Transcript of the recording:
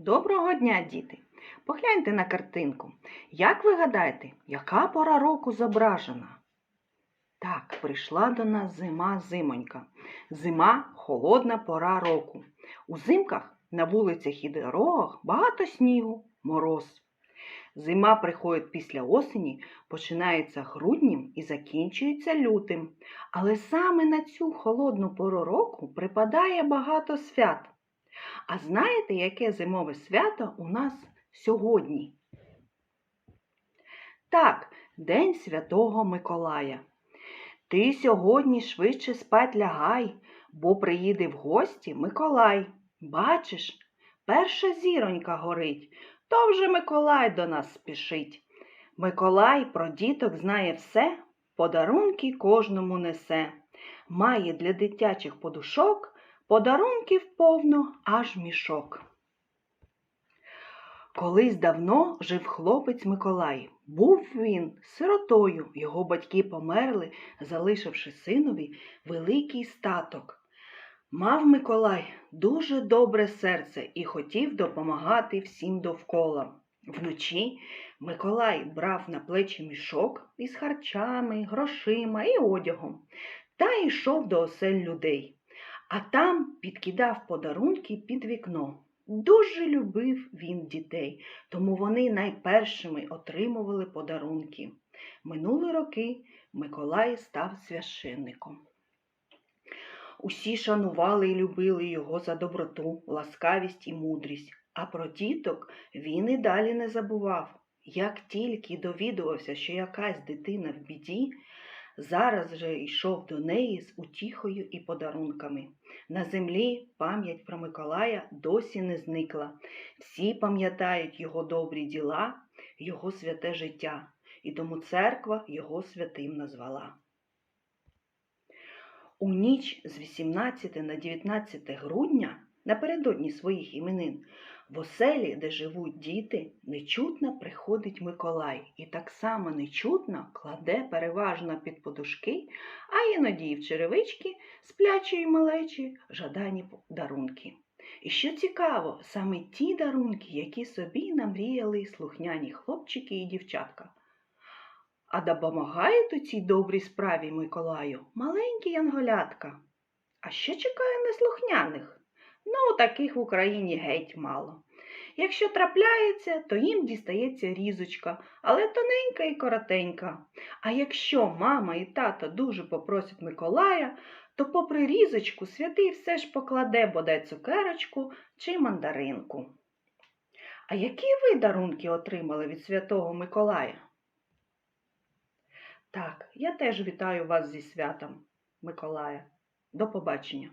Доброго дня, діти! Погляньте на картинку. Як ви гадаєте, яка пора року зображена? Так, прийшла до нас зима зимонька. Зима холодна пора року. У зимках на вулицях і дорогах багато снігу, мороз. Зима приходить після осені, починається груднем і закінчується лютим. Але саме на цю холодну пору року припадає багато свят. А знаєте, яке зимове свято у нас сьогодні? Так, День Святого Миколая. Ти сьогодні швидше спать лягай, бо приїде в гості Миколай. Бачиш, перша зіронька горить, то вже Миколай до нас спішить. Миколай про діток знає все, подарунки кожному несе. Має для дитячих подушок подарунків повно аж мішок. Колись давно жив хлопець Миколай. Був він сиротою, його батьки померли, залишивши синові великий статок. Мав Миколай дуже добре серце і хотів допомагати всім довкола. Вночі Миколай брав на плечі мішок із харчами, грошима і одягом та йшов до осель людей, а там підкидав подарунки під вікно. Дуже любив він дітей, тому вони найпершими отримували подарунки. Минули роки Миколай став священником. Усі шанували і любили його за доброту, ласкавість і мудрість, а про діток він і далі не забував. Як тільки довідувався, що якась дитина в біді, зараз же йшов до неї з утіхою і подарунками. На землі пам'ять про Миколая досі не зникла. Всі пам'ятають його добрі діла, його святе життя, і тому церква його святим назвала. У ніч з 18 на 19 грудня, напередодні своїх іменин, в оселі, де живуть діти, нечутно приходить Миколай і так само нечутно кладе переважно під подушки, а іноді і в черевички сплячої малечі жадані дарунки. І що цікаво, саме ті дарунки, які собі намріяли слухняні хлопчики і дівчатка. А допомагають у цій добрій справі Миколаю маленькі янголятка. А що чекає неслухняних? Таких в Україні геть мало. Якщо трапляється, то їм дістається різочка, але тоненька і коротенька. А якщо мама і тато дуже попросять Миколая, то попри різочку святий все ж покладе бодай цукерочку чи мандаринку. А які ви дарунки отримали від святого Миколая? Так, я теж вітаю вас зі святом Миколая. До побачення.